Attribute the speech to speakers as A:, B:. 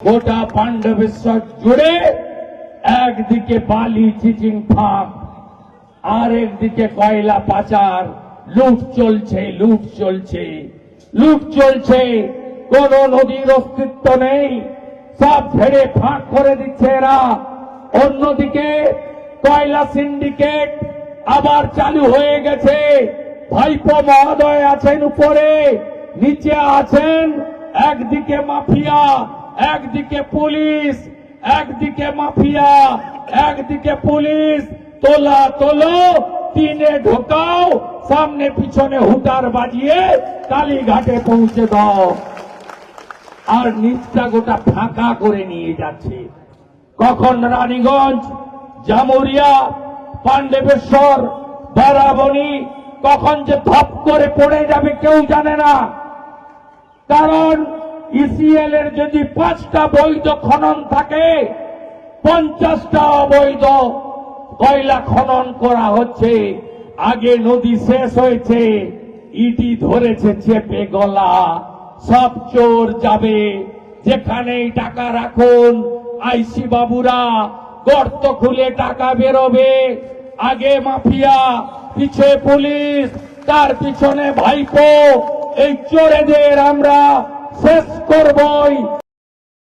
A: গোটা পাণ্ডবেশ্বর জুড়ে একদিকে বালি, চিচিং, ফাঁক, আর একদিকে কয়লা পাচার। লুট চলছে লুট চলছে লুট চলছে। কোন নদীর অস্তিত্ব নেই। সব ছেড়ে ফাঁক করে দিচ্ছে এরা। অন্যদিকে কয়লা সিন্ডিকেট আবার চালু হয়ে গেছে। ভাইপো মহোদয় আছেন উপরে, নিচে আছেন একদিকে মাফিয়া একদিকে পুলিশ, একদিকে মাফিয়া, একদিকে পুলিশ। তোলা তোলো তিনে ঢোকাও, সামনে পিছনে হুটার বাজিয়ে কালীঘাটে পৌঁছে দাও। আর নিচটা গোটা ফাঁকা করে নিয়ে যাচ্ছে। কখন রানীগঞ্জ, জামুরিয়া, পাণ্ডবেশ্বর, বারাবণী, কখন যে ধপ করে পড়ে যাবে কেউ জানে না। কারণ ইসিএল এর যদি পাঁচটা বৈধ খনন থাকে, পঞ্চাশটা অবৈধ কয়লা খনন করা হচ্ছে। আগে নদী শেষ হয়েছে, ইটি ধরেছে, চেপে গলা, সব চোর যাবে। যেখানেই টাকা রাখুন, আইসি বাবুরা, গর্ত খুলে টাকা বেরোবে। আগে মাফিয়া, পিছে পুলিশ, তার পিছনে ভাইপো, এই চোরেদের আমরা শেষ করবই